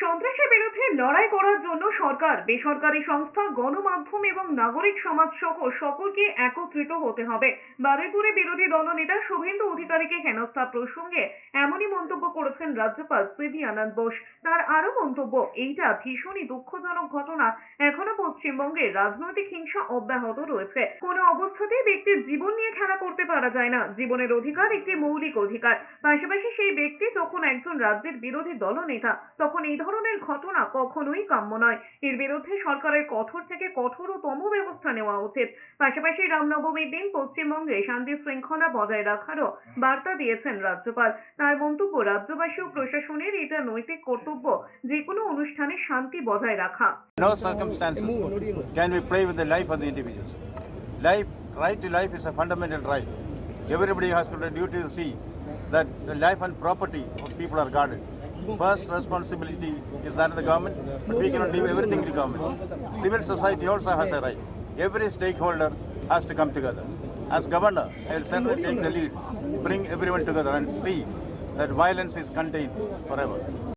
সন্ত্রাসের বিরুদ্ধে লড়াই করার জন্য সরকার, বেসরকারি সংস্থা, গণমাধ্যম এবং নাগরিক সমাজ সহ সকলকে একত্রিত হতে হবে। বারুইপুরে বিরোধী দলনেতা শুভেন্দু অধিকারীকে হেনস্থা প্রসঙ্গে এমনই মন্তব্য করেছেন রাজ্যপাল সিভি আনন্দ বোস। তার আরও মন্তব্য, এইটা ভীষণই দুঃখজনক ঘটনা। এখনও পশ্চিমবঙ্গে রাজনৈতিক হিংসা অব্যাহত রয়েছে। কোনো অবস্থাতেই ব্যক্তির জীবন নিয়ে খেলা করতে পারা যায় না। জীবনের অধিকার একটি মৌলিক অধিকার। পাশাপাশি সেই ব্যক্তি যখন একজন রাজ্যের বিরোধী দলনেতা, তখন এই ধরনের ঘটনা কখনোই কাম্য নয়। এর বিরুদ্ধে সরকারের কঠোর থেকে কঠোরতম ব্যবস্থা নেওয়া উচিত। পাশাপাশি রামনবমীর দিন পশ্চিমবঙ্গে শান্তি শৃঙ্খলা বজায় রাখারও বার্তা দিয়েছেন রাজ্যপাল। তার মন্তব্য, রাজ্যবাসী ও প্রশাসনের এটা নৈতিক কর্তব্য যে কোনো অনুষ্ঠানে শান্তি বজায় রাখা। Circumstances can we play with the life of the individuals. Life, right to life is a fundamental right. Everybody has got a duty to see that the life and property of people are guarded. First responsibility is that of the government, but we cannot leave everything to government. Civil society also has a right. Every stakeholder has to come together. As governor, I will certainly take the lead, bring everyone together and see that violence is contained forever.